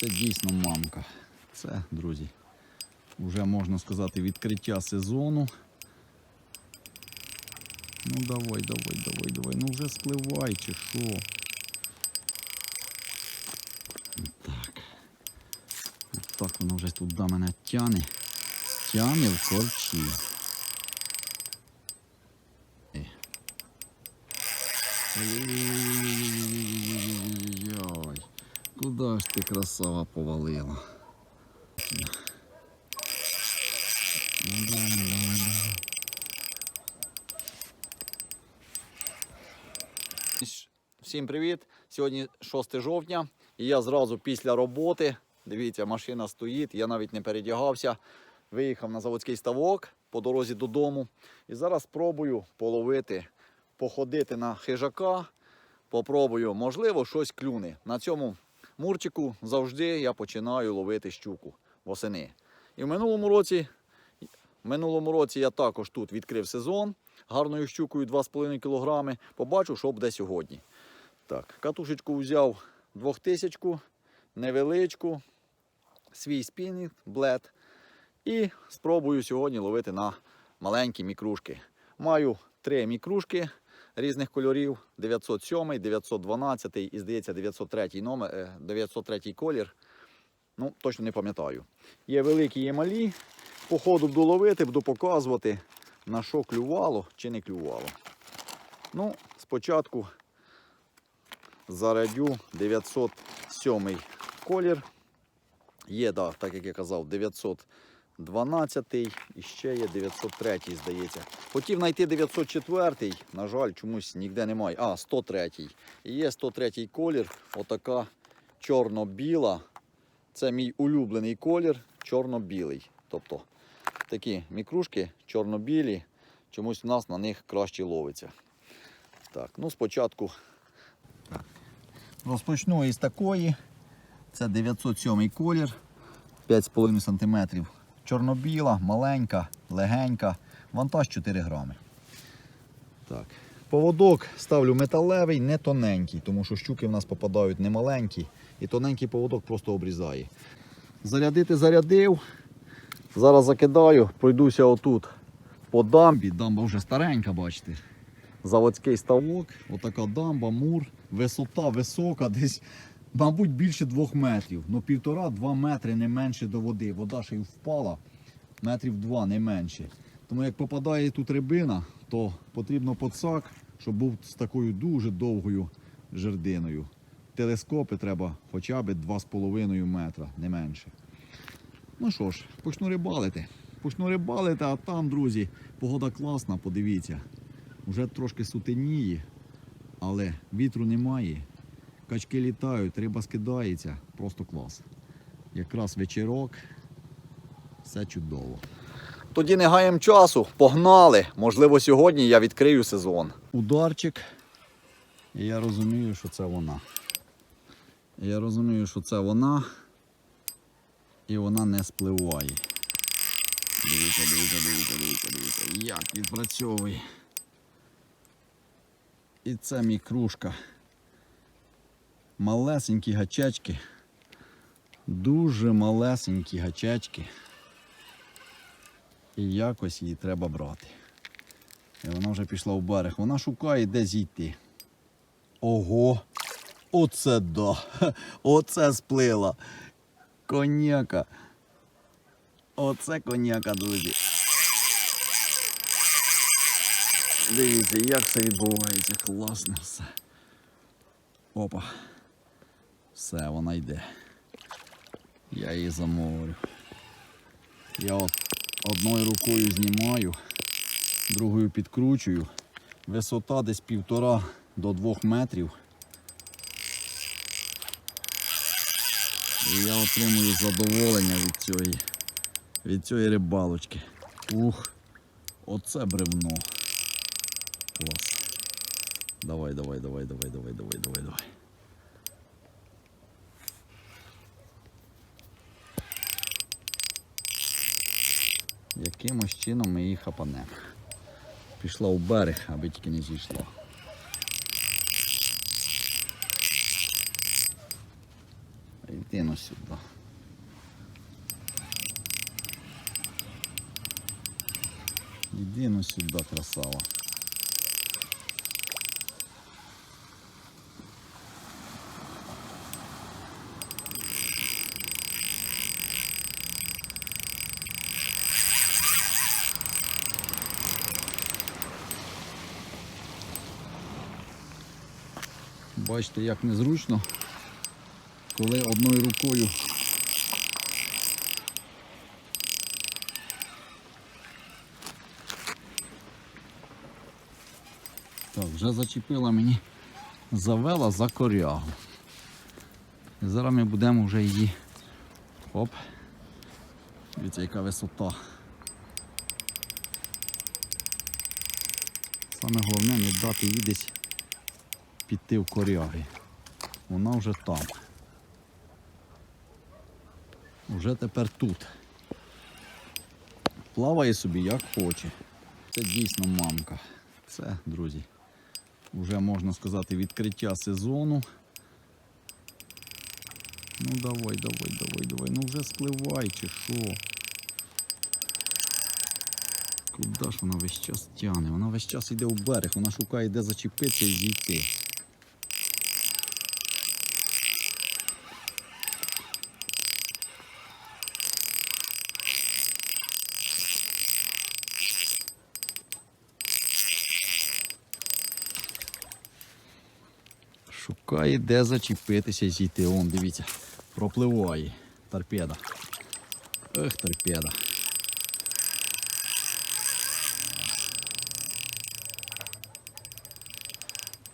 Це дійсно мамка. Це, друзі, вже можна сказати відкриття сезону. Ну давай, давай, давай, давай. Ну вже спливай чи що. Так. Так воно вже тут до мене тяне. Тяне в корчі. Е. Куда ж ти красава повалила? Всім привіт! Сьогодні 6 жовтня і я зразу після роботи, дивіться, машина стоїть, я навіть не передягався, виїхав на заводський ставок по дорозі додому. І зараз спробую половити, походити на хижака. Попробую, можливо, щось клюне. На цьому мурчику завжди я починаю ловити щуку восени. І в минулому році, в минулому році я також тут відкрив сезон гарною щукою 2,5 кг. Побачу, що буде сьогодні. Так, катушечку взяв 2000, невеличку, свій спінінг, блед. І спробую сьогодні ловити на маленькі мікрушки. Маю три мікрушки різних кольорів: 907, 912 і, здається, 903 номер, е, 903 колір. Ну, точно не пам'ятаю. Є великі, є малі. По ходу буду ловити, буду показувати, на що клювало чи не клювало. Ну, спочатку зарядю 907 колір. Є, да, так як я казав, 912 і ще є 903, здається. Хотів знайти 904, на жаль, чомусь ніде немає. А, 103. І є 103 й колір, отака чорно-біла. Це мій улюблений колір, чорно-білий. Тобто такі мікрушки чорно-білі, чомусь у нас на них краще ловиться. Так, ну спочатку розпочну із такої. Це 907 колір, 5,5 см. Чорно-біла, маленька, легенька, вантаж 4 грами. Так. Поводок ставлю металевий, не тоненький, тому що щуки в нас попадають не маленькі, і тоненький поводок просто обрізає. Зарядити зарядив. Зараз закидаю, пройдуся отут по дамбі. Дамба вже старенька, бачите. Заводський ставок, отака дамба, мур, висота висока, десь, мабуть, більше двох метрів. Ну, півтора-два метри не менше до води. Вода ще й впала, метрів два не менше. Тому як попадає тут рибина, то потрібно подсак, щоб був з такою дуже довгою жердиною. Телескопи треба хоча б 2,5 метра, не менше. Ну що ж, почну рибалити. Почну рибалити, а там, друзі, погода класна, подивіться. Вже трошки сутеніє, але вітру немає. Качки літають, риба скидається, просто клас. Якраз вечірок, все чудово. Тоді не гаємо часу, погнали. Можливо, сьогодні я відкрию сезон. Ударчик. І я розумію, що це вона. Я розумію, що це вона і вона не спливає. Дивіться, дивіться, дивіться, дивіться, дивіться, як відпрацьовує. І це мій кружка. Малесенькі гачечки. Дуже малесенькі гачечки. І якось її треба брати. І вона вже пішла в берег. Вона шукає, де зійти. Ого! Оце да! Оце сплила! Коняка. Оце коняка, друзі. Дивіться, як все відбувається. Класно все. Опа. Все, вона йде. Я її замовлю. Я от одною рукою знімаю, другою підкручую. Висота десь півтора до двох метрів. І я отримую задоволення від цієї, від цієї рибалочки. Ух, оце бревно. Клас. Давай, давай, давай, давай, давай, давай, давай, давай. Якимось чином ми її хапанемо. Пішла у берег, аби тільки не зійшла. Йди ну сюди. Іди на сюди, красава. Бачите, як незручно, коли одною рукою Так, вже зачепила мені, завела за корягу. І зараз ми будемо вже її. Оп. Дивіться, яка висота. Саме головне не дати їй піти в коряги. Вона вже там. Вже тепер тут. Плаває собі як хоче. Це дійсно мамка. Це, друзі, вже можна сказати відкриття сезону. Ну давай, давай, давай, давай. Ну вже спливай чи що. Куди ж вона весь час тягне? Вона весь час йде в берег, вона шукає, де зачепитися і зійти. Шукає, де зачепитися і зійти. Он, дивіться, пропливає торпеда. Ех, торпеда.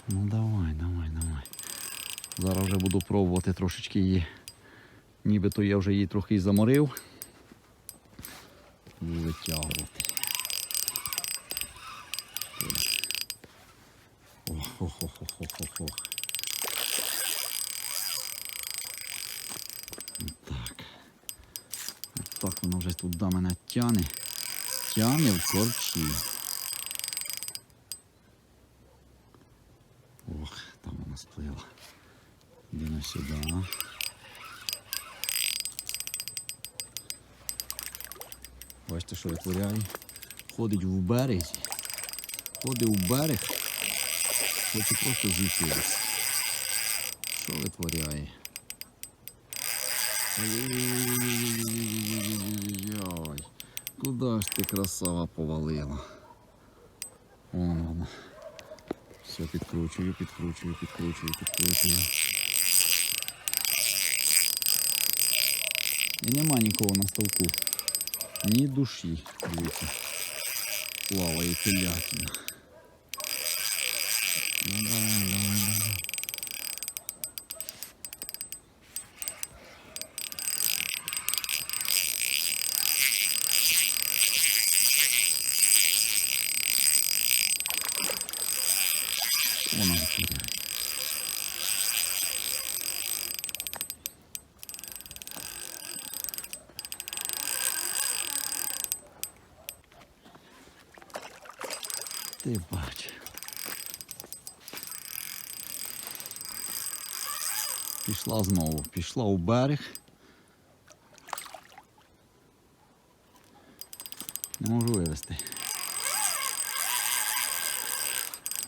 Ну давай, давай, давай. Зараз вже буду пробувати трошечки її. Нібито я вже її трохи і заморив. Буду витягувати. Ох, Туди мене тяне. Тяне в корчі. Ох, там вона сплила. Йдемо сюди. Бачите, що витворяє. Ходить в березі. Ходить в берег. Хоче просто зійшитися. Що витворяє? Ой-ой-ой. Куда ж ти красава повалила? Вон вона. Все, підкручую, підкручую, підкручую, підкручую. І нема нікого на ставку. Ні душі. Дивіться. Плаває телятина. Ну давай, давай, Бач. Пішла знову, пішла у берег. Не можу вивезти.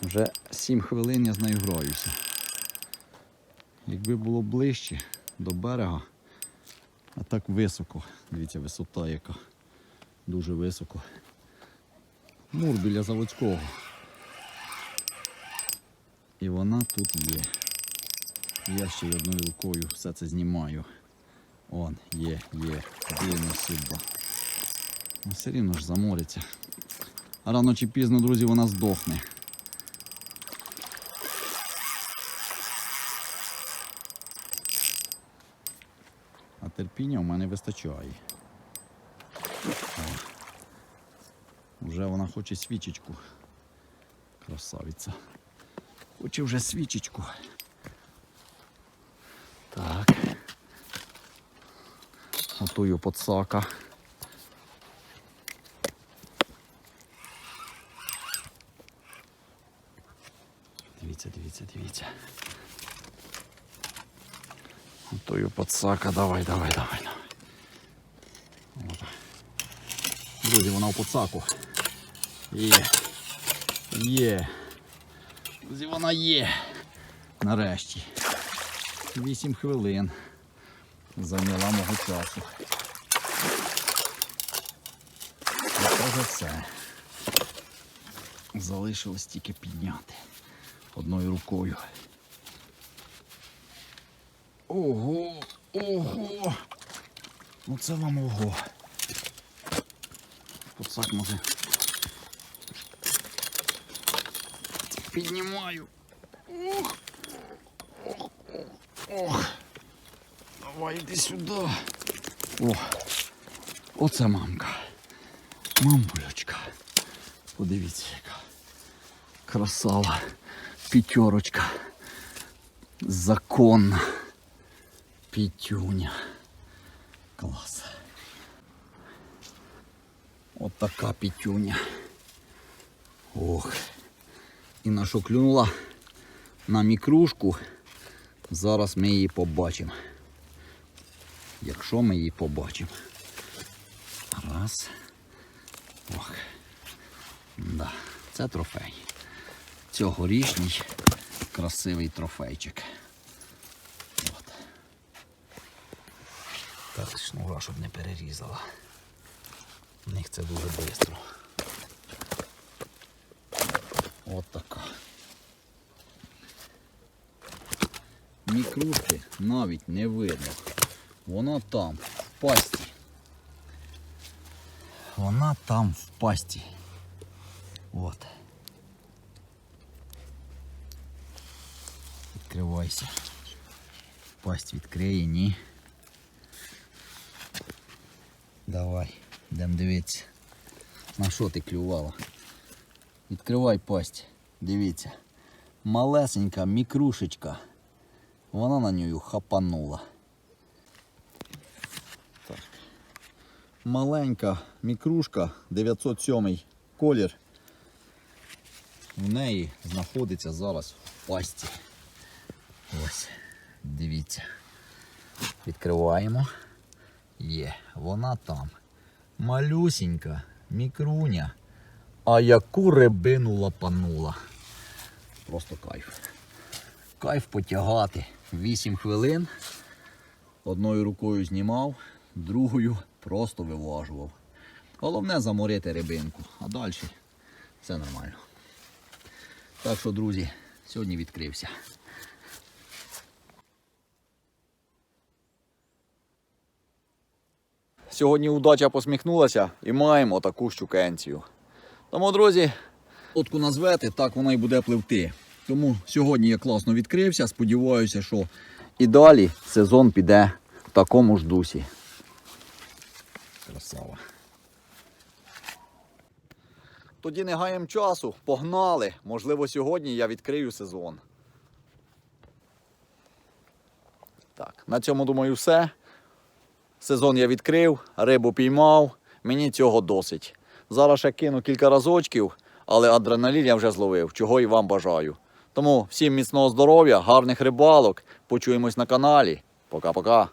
Вже 7 хвилин я з нею граюся. Якби було ближче до берега, а так високо. Дивіться, висота яка. Дуже високо. Мур біля заводського. І вона тут є. Я ще й одною рукою все це знімаю. Он, є, є, дивно сюди. Ну, все рівно ж замориться. А рано чи пізно, друзі, вона здохне. А терпіння в мене вистачає. О. Вже вона хоче свічечку. Красавиця. Хоче вже свічечку. Так. Готую подсака. Дивіться, дивіться, дивіться. Готую свою подсака. Давай, давай, давай, давай. От. Друзі, вона в подсаку. Є. Є. Друзі, вона є. Нарешті. Вісім хвилин. Зайняла мого часу. Це вже все. Залишилось тільки підняти одною рукою. Ого, ого. Ну це вам ого. Подсак може. Піднімаю. Ох. Ох, ох, ох. Давай йди сюди. О, оце мамка. Мамулечка. Подивіться, яка красава. П'ятерочка. Законна. Пітюня. Клас. От така пітюня. Ох. І на що клюнула на мікрушку. Зараз ми її побачимо. Якщо ми її побачимо. Раз. Ох. Да. Це трофей. Цьогорічний красивий трофейчик. От. Так, шнура, щоб не перерізала. У них це дуже швидко. От така. Мікрушки навіть не видно. Вона там, в пасті. Вона там в пасті. От. Відкривайся. Пасть відкриє, ні. Давай, йдемо дивитися. На що ти клювала? Відкривай пасть. Дивіться. Малесенька мікрушечка. Вона на нею хапанула. Так. Маленька мікрушка, 907 колір. В неї знаходиться зараз в пасті. Ось, дивіться. Відкриваємо. Є, вона там. Малюсінька, мікруня. А яку рибину лапанула. Просто кайф. Кайф потягати. 8 хвилин. Одною рукою знімав, другою просто виважував. Головне заморити рибинку, а далі все нормально. Так що, друзі, сьогодні відкрився. Сьогодні удача посміхнулася і маємо таку щукенцію. Тому, друзі, лодку назвете, так вона і буде пливти. Тому сьогодні я класно відкрився. Сподіваюся, що і далі сезон піде в такому ж дусі. Красава. Тоді не гаємо часу, погнали. Можливо, сьогодні я відкрию сезон. Так, на цьому думаю все. Сезон я відкрив, рибу піймав, мені цього досить. Зараз ще кину кілька разочків, але адреналін я вже зловив, чого і вам бажаю. Тому всім міцного здоров'я, гарних рибалок. Почуємось на каналі. Пока-пока.